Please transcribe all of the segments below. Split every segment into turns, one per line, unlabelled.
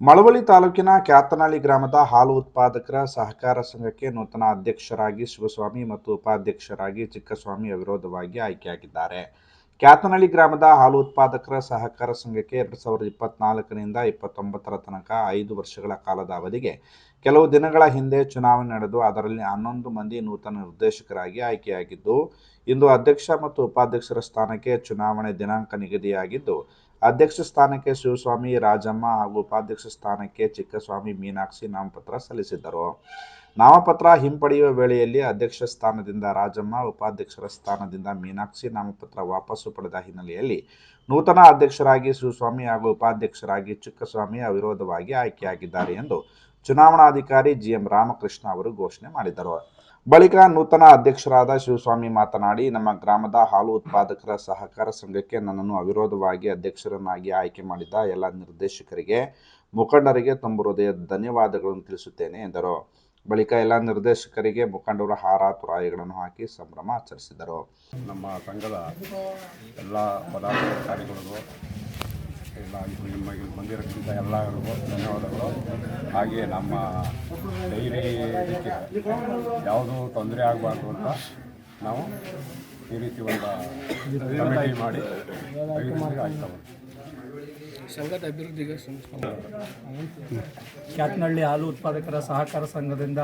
ಮಳವಳ್ಳಿ ತಾಲೂಕಿನ ಕ್ಯಾತನಹಳ್ಳಿ ಗ್ರಾಮದ ಹಾಲು ಉತ್ಪಾದಕರ ಸಹಕಾರ ಸಂಘಕ್ಕೆ ನೂತನ ಅಧ್ಯಕ್ಷರಾಗಿ ಶಿವಸ್ವಾಮಿ ಮತ್ತು ಉಪಾಧ್ಯಕ್ಷರಾಗಿ ಚಿಕ್ಕಸ್ವಾಮಿ ಅವಿರೋಧವಾಗಿ ಆಯ್ಕೆಯಾಗಿದ್ದಾರೆ. ಕ್ಯಾತನಹಳ್ಳಿ ಗ್ರಾಮದ ಹಾಲು ಉತ್ಪಾದಕರ ಸಹಕಾರ ಸಂಘಕ್ಕೆ ಎರಡು ಸಾವಿರದ ಇಪ್ಪತ್ನಾಲ್ಕರಿಂದ ಇಪ್ಪತ್ತೊಂಬತ್ತರ ತನಕ ಐದು ವರ್ಷಗಳ ಕಾಲದ ಅವಧಿಗೆ ಕೆಲವು ದಿನಗಳ ಹಿಂದೆ ಚುನಾವಣೆ ನಡೆದು ಅದರಲ್ಲಿ ಹನ್ನೊಂದು ಮಂದಿ ನೂತನ ನಿರ್ದೇಶಕರಾಗಿ ಆಯ್ಕೆಯಾಗಿದ್ದು, ಇಂದು ಅಧ್ಯಕ್ಷ ಮತ್ತು ಉಪಾಧ್ಯಕ್ಷರ ಸ್ಥಾನಕ್ಕೆ ಚುನಾವಣೆ ದಿನಾಂಕ ನಿಗದಿಯಾಗಿದ್ದು, ಅಧ್ಯಕ್ಷ ಸ್ಥಾನಕ್ಕೆ ಶಿವಸ್ವಾಮಿ, ರಾಜಮ್ಮ ಹಾಗೂ ಉಪಾಧ್ಯಕ್ಷ ಸ್ಥಾನಕ್ಕೆ ಚಿಕ್ಕಸ್ವಾಮಿ, ಮೀನಾಕ್ಷಿ ನಾಮಪತ್ರ ಸಲ್ಲಿಸಿದ್ದರು. ನಾಮಪತ್ರ ಹಿಂಪಡೆಯುವ ವೇಳೆಯಲ್ಲಿ ಅಧ್ಯಕ್ಷ ಸ್ಥಾನದಿಂದ ರಾಜಮ್ಮ, ಉಪಾಧ್ಯಕ್ಷರ ಸ್ಥಾನದಿಂದ ಮೀನಾಕ್ಷಿ ನಾಮಪತ್ರ ವಾಪಸ್ಸು ಪಡೆದ ಹಿನ್ನೆಲೆಯಲ್ಲಿ ನೂತನ ಅಧ್ಯಕ್ಷರಾಗಿ ಶಿವಸ್ವಾಮಿ ಹಾಗೂ ಉಪಾಧ್ಯಕ್ಷರಾಗಿ ಚಿಕ್ಕಸ್ವಾಮಿ ಅವಿರೋಧವಾಗಿ ಆಯ್ಕೆಯಾಗಿದ್ದಾರೆ ಎಂದು ಚುನಾವಣಾಧಿಕಾರಿ ಜಿಎಂ ರಾಮಕೃಷ್ಣ ಅವರು ಘೋಷಣೆ ಮಾಡಿದರು. ಬಳಿಕ ನೂತನ ಅಧ್ಯಕ್ಷರಾದ ಶಿವಸ್ವಾಮಿ ಮಾತನಾಡಿ, ನಮ್ಮ ಗ್ರಾಮದ ಹಾಲು ಉತ್ಪಾದಕರ ಸಹಕಾರ ಸಂಘಕ್ಕೆ ನನ್ನನ್ನು ಅವಿರೋಧವಾಗಿ ಅಧ್ಯಕ್ಷರನ್ನಾಗಿ ಆಯ್ಕೆ ಮಾಡಿದ ಎಲ್ಲ ನಿರ್ದೇಶಕರಿಗೆ, ಮುಖಂಡರಿಗೆ ತುಂಬ ಹೃದಯ ಧನ್ಯವಾದಗಳನ್ನು ತಿಳಿಸುತ್ತೇನೆ ಎಂದರು. ಬಳಿಕ ಎಲ್ಲ ನಿರ್ದೇಶಕರಿಗೆ ಮುಖಂಡರು ಹಾರ, ತುರಾಯಿಗಳನ್ನು ಹಾಕಿ ಸಂಭ್ರಮ ಆಚರಿಸಿದರು.
ನಮ್ಮ ಸಂಘದ ಎಲ್ಲ ಪದಾಧಿಕಾರಿಗಳಿಗೂ, ಎಲ್ಲ ನಿಮ್ಮ ಬಂದಿರೋದ್ರಿಂದ ಎಲ್ಲರಿಗೂ ಧನ್ಯವಾದಗಳು. ಹಾಗೆ ನಮ್ಮ ಡೈರಿ ಯಾವುದೂ ತೊಂದರೆ ಆಗಬಾರ್ದು ಅಂತ ನಾವು ಈ ರೀತಿ ಒಂದು ಕಮಿಟಿ ಮಾಡಿ ಅಭಿವೃದ್ಧಿ ಆಗ್ತಾ ಬಂತು
ಸಂಘದ ಅಭಿವೃದ್ಧಿಗೆ ಕ್ಯಾತ್ನಹಳ್ಳಿ
ಕ್ಯಾತನಹಳ್ಳಿ ಹಾಲು ಉತ್ಪಾದಕರ ಸಹಕಾರ ಸಂಘದಿಂದ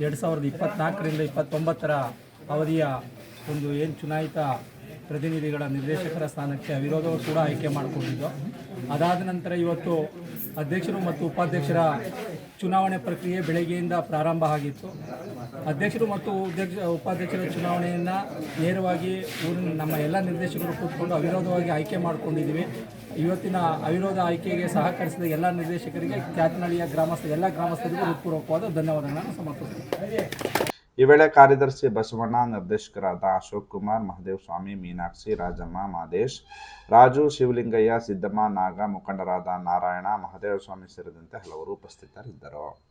ಎರಡು ಸಾವಿರದ ಇಪ್ಪತ್ನಾಲ್ಕರಿಂದ ಇಪ್ಪತ್ತೊಂಬತ್ತರ ಅವಧಿಯ ಒಂದು ಏನು ಚುನಾಯಿತ ಪ್ರತಿನಿಧಿಗಳ ನಿರ್ದೇಶಕರ ಸ್ಥಾನಕ್ಕೆ ಅವಿರೋಧವು ಕೂಡ ಆಯ್ಕೆ ಮಾಡಿಕೊಂಡಿದ್ದು. ಅದಾದ ನಂತರ ಇವತ್ತು ಅಧ್ಯಕ್ಷರು ಮತ್ತು ಉಪಾಧ್ಯಕ್ಷರ ಚುನಾವಣೆ ಪ್ರಕ್ರಿಯೆ ಬೆಳಗ್ಗೆಯಿಂದ ಪ್ರಾರಂಭ ಆಗಿತ್ತು. ಅಧ್ಯಕ್ಷರು ಮತ್ತು ಉಪಾಧ್ಯಕ್ಷ ಉಪಾಧ್ಯಕ್ಷರ ಚುನಾವಣೆಯನ್ನು ನೇರವಾಗಿ ಊರಿನ ನಮ್ಮ ಎಲ್ಲ ನಿರ್ದೇಶಕರು ಕೂತ್ಕೊಂಡು ಅವಿರೋಧವಾಗಿ ಆಯ್ಕೆ ಮಾಡಿಕೊಂಡಿದ್ದೀವಿ. ಇವತ್ತಿನ ಅವಿರೋಧ ಆಯ್ಕೆಗೆ ಸಹಕರಿಸಿದ ಎಲ್ಲ ನಿರ್ದೇಶಕರಿಗೆ ಕ್ಯಾತನಹಳ್ಳಿಯ ಗ್ರಾಮಸ್ಥ, ಎಲ್ಲ ಗ್ರಾಮಸ್ಥರಿಗೂ ಹೃತ್ಪೂರ್ವಕವಾದ ಧನ್ಯವಾದಗಳನ್ನು ಸಮರ್ಪಿಸುತ್ತೇನೆ
ಈ ವೇಳೆ ಕಾರ್ಯದರ್ಶಿ ಬಸವಣ್ಣ, ನಿರ್ದೇಶಕರಾದ ಅಶೋಕ್ ಕುಮಾರ್, ಮಹದೇವ್ ಸ್ವಾಮಿ, ಮೀನಾಕ್ಷಿ, ರಾಜಮ್ಮ ಮಾದೇಶ್ ರಾಜು, ಶಿವಲಿಂಗಯ್ಯ, ಸಿದ್ದಮ್ಮ, ನಾಗ, ಮುಖಂಡರಾದ ನಾರಾಯಣ, ಮಹದೇವ ಸ್ವಾಮಿ ಸೇರಿದಂತೆ ಹಲವರು ಉಪಸ್ಥಿತರಿದ್ದರು.